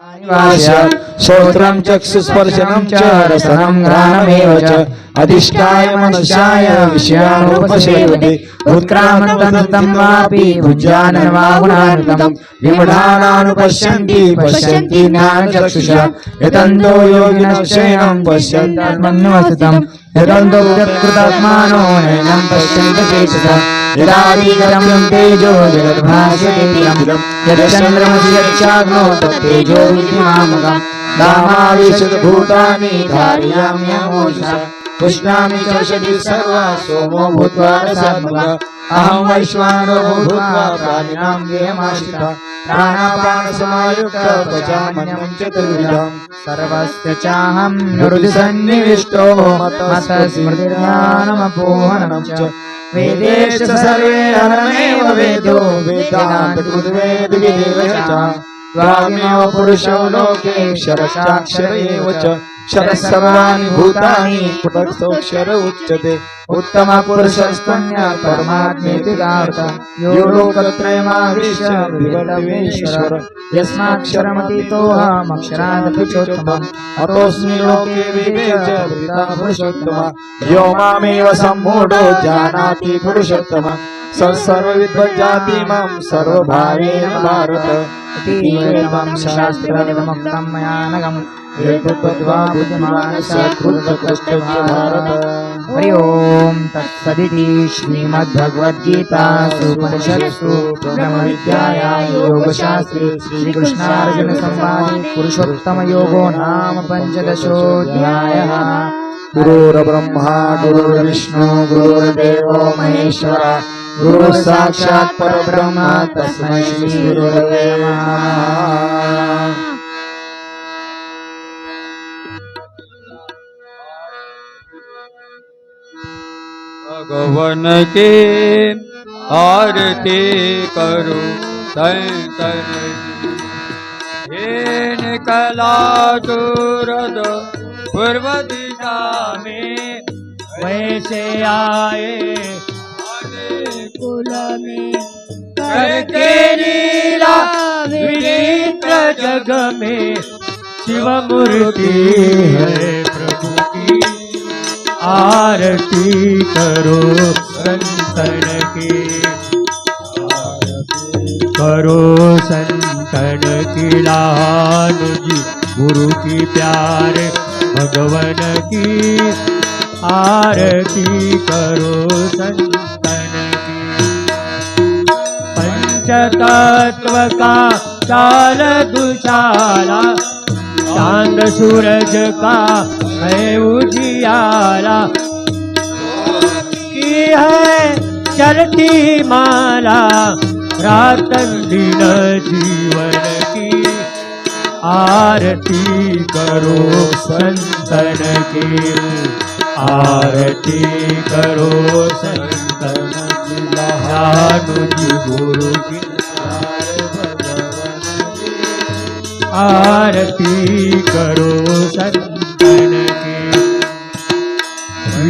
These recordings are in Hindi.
श्रोत्रम् चक्षुस्पर्शनम् च रसनं च। अधिष्ठाय मनुषाय शयानुपशीवति रुत्रापि भुज्यान वा विमृढानानुपश्यन्ति पश्यन्ति ज्ञानचक्षुषा। यतन्दो योग्य श्रयम् पश्यन्मनुवसितम् कृतात्मानो नयनम् पश्यन्त चेतसा। यदादिगतं तेजो जगद्भासते यच्चन्द्रमसि यच्चाग्नो तत्तेजो विद्यमामकम् दामाविशद्भूतानि धारयाम्यमोषा पुष्णामि चौषधि सर्वा सोमो भूत्वा रसात्मकः अहं वैश्वानरो भूत्वा प्राणिनां देहमाश्रिता। प्राणापानसमायुक्त पचामन्यं चतुर्विधम्। सर्वस्य चाहं हृदि सन्निविष्टो मतः च। वेदेश सर्वे अहमेव वेदो वेदान्तकृद्वेदविदेव च त्वामेव पुरुषो लोके क्षरसाक्षर एव च क्षरः सर्वाणि भूतानि पृथक्स्थोऽक्षर उच्यते। उत्तमपुरुषस्त्वन्य परमात्मेति गावता यो लोकत्रयमाविश्य विवर्तवेश्वर यस्माक्षरमतीतोऽहमक्षरादपि चोत्तमम् अतोऽस्मि लोके वृता पुरुषोत्तम। यो मामेव सम्मूढो जानाति पुरुषोत्तम। स सर्वविद्वज्जाति माँ सर्वभावेन भारत। शास्त्रमिदमुक्तं मया नगम्। हरि ओम तत्सदिति श्रीमद्भगवद्गीतासु उपनिषत्सु ब्रह्मविद्यायां योगशास्त्रे श्रीकृष्णार्जुनसंवादे पुरुषोत्तमयोगो नाम पञ्चदशोऽध्यायः। गुरुर्ब्रह्मा गुरुर्विष्णु गुरुर्देवो महेश्वर गुरु साक्षात् परब्रह्म तस्मै श्री गुरुवे नमः भगवन के आरती करो संतन हे निकला सूरद पूर्व दिशा में वैसे आए कुल में, करके जग में। शिव मूर्ति है प्रभु की। आरती करो संतन की। करो संतन की लाल जी, गुरु की प्यार, भगवन की। आरती करो संतन की। पंचतत्व का चाल दुशाला चाँद सूरज का है उजियारा की है चलती माला रात दिन जीवन की आरती करो संतन की। आरती करो संतन की गुरु की। आरती करो संतन की।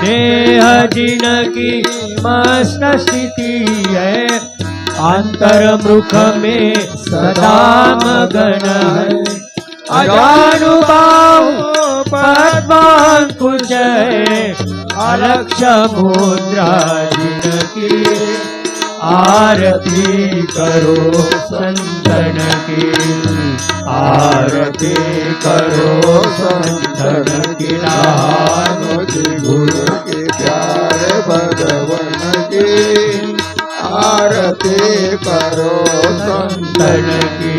देह जिन की मस्त स्थिति है अंतर मुख में सदा मगन है। अजानुभाव पद्मांकुश है अलक्ष मुद्रा जिन की आरती करो संतन की आरती करो संतन की गुरु के प्यारे भगवन की आरती करो संतन की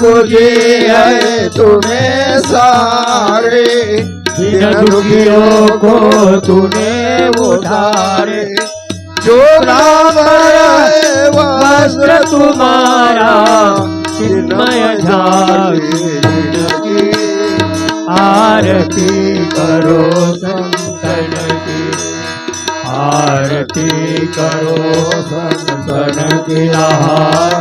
कुजी है तुम्हें सारे दुखियों को तूने उधारे। है वस्त्र तुम्हारा चिन्मय आरती करो संतन की, आरती करो संतन की।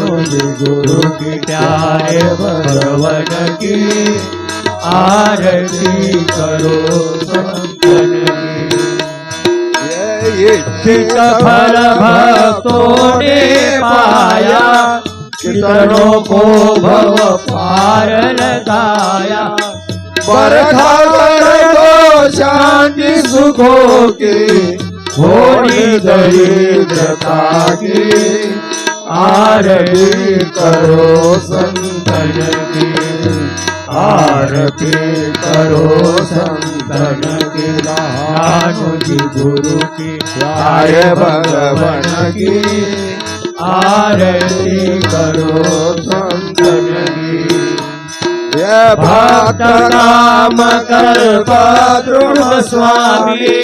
मुझे गुरु की प्यारे भगवन की आरती करो संतन ये चित फल भक्तों ने पाया। पितरों को भव पार लगाया। बरखा दो शांति सुखों की होनी दरिद्रता की आरती करो संतन की। आरती करो संतन की रानुजी गुरु की आय भगवन की आरती करो संतन की। भक्त नाम कल्प द्रुम स्वामी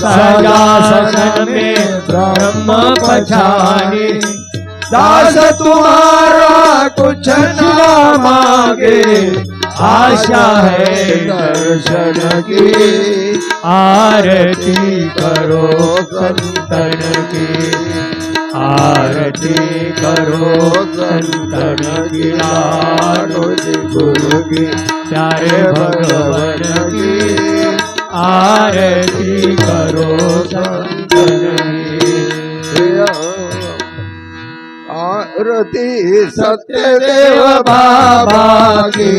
सजासन में ब्रह्म पछानी। दास तुम्हारा कुछ न मांगे आशा है दर्शन की आरती करो संतन की। आरती करो संतन की। आरती गुरु की प्यारे भगवान की। आरती करो संतन आरती सत्यदेव बाबा की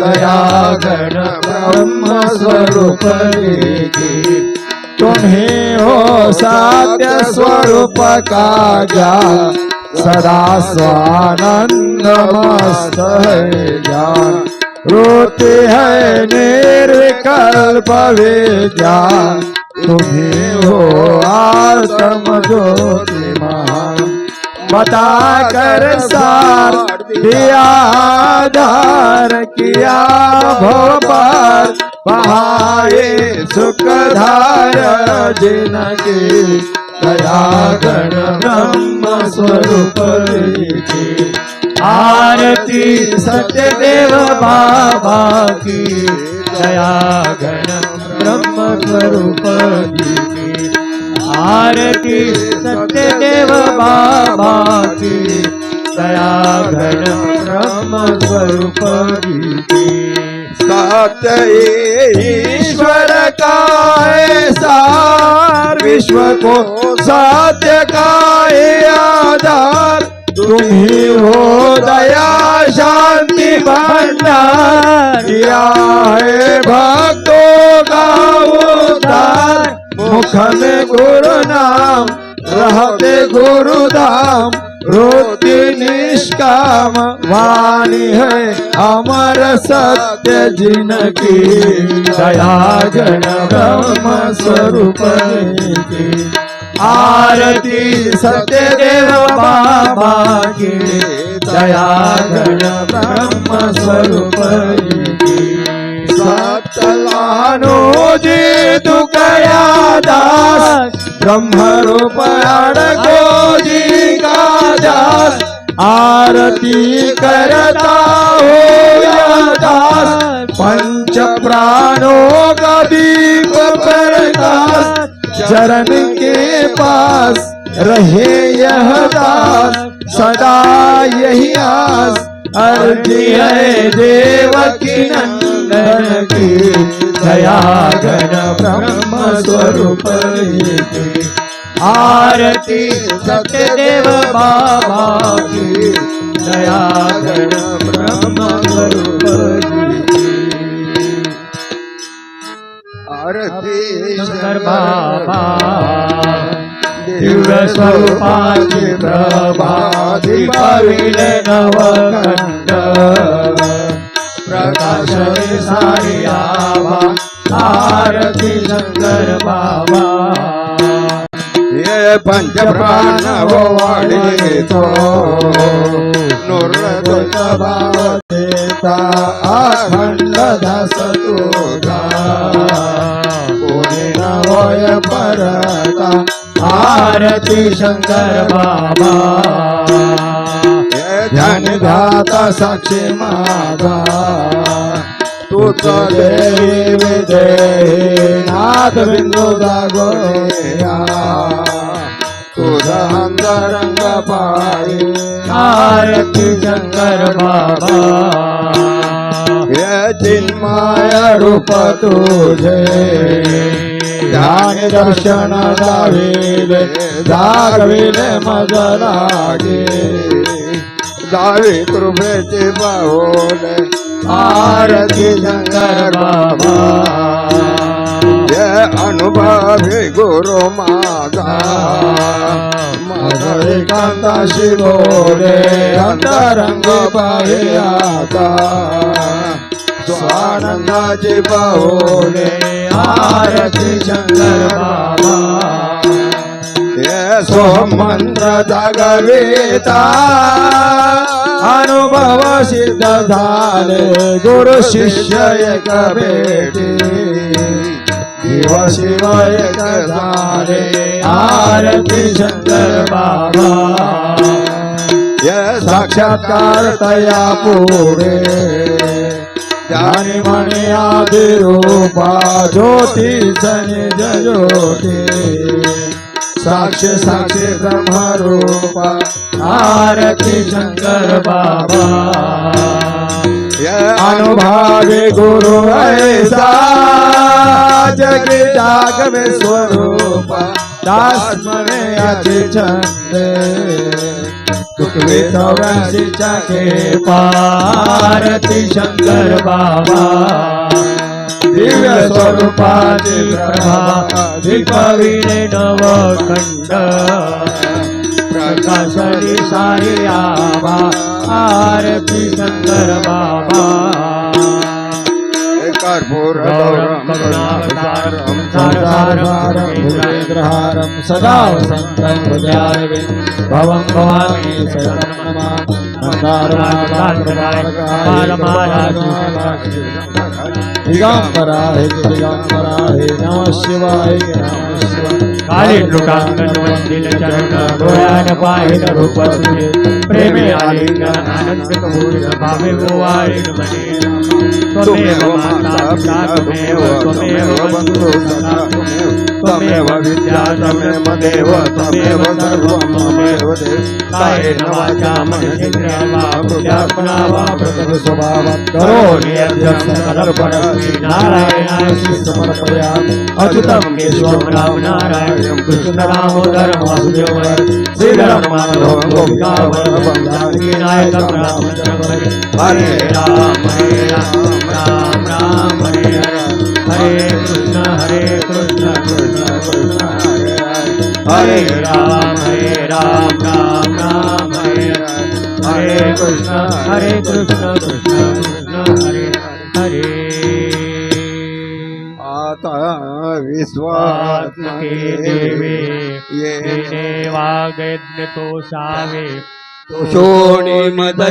दया गण ब्रह्म स्वरूप तुम्हें हो सत्य स्वरूप का जा सदा स्वानंद मस्त ज्ञान। रोते है निर्विकल्प विद्या। तुम्हें हो आत्म ज्योति महान बता कर सार, दिया आधार किया भोपार बहाए सुख धार जिनकी दया गण ब्रह्म स्वरूप आरती सत्यदेव बाबा की, दया गण ब्रह्म स्वरूप आरती सत्यदेव बाबा की दया घन ब्रह्म स्वरूप सात ईश्वर का है सार विश्व को सत्य का है आधार तुम्ही हो दया शांति भंडार किया है भक्तों का उद्धार मुख में गुरु नाम, रहते गुरु धाम रोती निष्काम, वाणी है अमर सत्य जिनकी। दया गण ब्रह्म स्वरूप आरती सत्यदेव बाबा की। दया गण ब्रह्म स्वरूप की जी तू कया दास ब्रह्म रूप अड़को जी का दास आरती करता हो दास पंच प्राणों का दीप प्रकाश चरण के पास रहे यह दास, सदा यही आस अर्जी है देवकी नंदन की दया गण ब्रह्म स्वरूप आरती सत्यदेव बाबा की। दया गण ब्रह्म स्वरूप आरती शंकर बाबा, दिव्य प्रभा दीपाविले नवखंड प्रकाश सारी आभा आरती शंकर बाबा ये पंच प्राण वो वाढे तो भाव देता अखंड दास तुझा कोणी परता आरती शंकर बाबा हे ध्यान साक्षी माझा. तूच देवी देही नाथ बिंदू दागोया तुझा अंतरंग पाळी आरती शंकर बाबा. हे रूप तुझे. ध्यान दर्शन दाविले दागविले मज लागे. गावी कृपेची पाहुणे आरती शंकर बाबा। हे अनुभवी गुरु माता। माझा एकांताशी बोले अंतरंग आता। स्वानंदाची पाहुणे आरती शंकर बाबा। सोमंत्र जागविता अनुभव सिद्ध झाले गुरु शिष्य एक भेटी। देव शिव एक झाले आरती शंकर बाबा। हे साक्षात्कार तया पुढे ज्ञानी म्हणे आदि रूपा ज्योती निज ज्योती। साक्ष साक्ष ब्रह्मरूपा, आरती शंकर बाबा। अनुभवी गुरु ऐसा जग जाग में स्वरूप दास में अति चंद चौरासी चके आरती शंकर बाबा। दिव्य स्वरूपाची प्रभा दिपविले नवखंड प्रकाशनी सारी आबा आरती शंकर बाबा कर्पूर गौरं करुणावतारं संसारसारं भूतेन्द्रहारं सदा वसन्तं हृदयारविन्द भवं भवामि शरणं नमामि दिगंबरा हे दिगंबरा हे नमः शिवाय नमः शिवाय काली लोकांगण वंदिल चरण डोळ्यान पाहिन रूप तुझे प्रेमे आलिंगन आनंद कबूल भावे गोवाळीन मने त्वमेव माता पिता त्वमेव त्वमेव बंधु सखा त्वमेव विद्या त्वमेव देव त्वमेव सर्वं त्वमेव देव कायेन वाचा मनसेन्द्रिया बुद्ध्यात्मना वा प्रकृति करोमि यद्यं राम नारायणं कृष्णरामोदरं वासुदेवं श्रीधरं माधवं गोपिकावल्लभं हरे राम राम। राम हरे राम राम राम हरे हरे कृष्ण हरे कृष्ण कृष्ण कृष्ण हरे हरे। आता विश्वात्मके देवे ये येने वागयज्ञ तो सावे। शोणी मद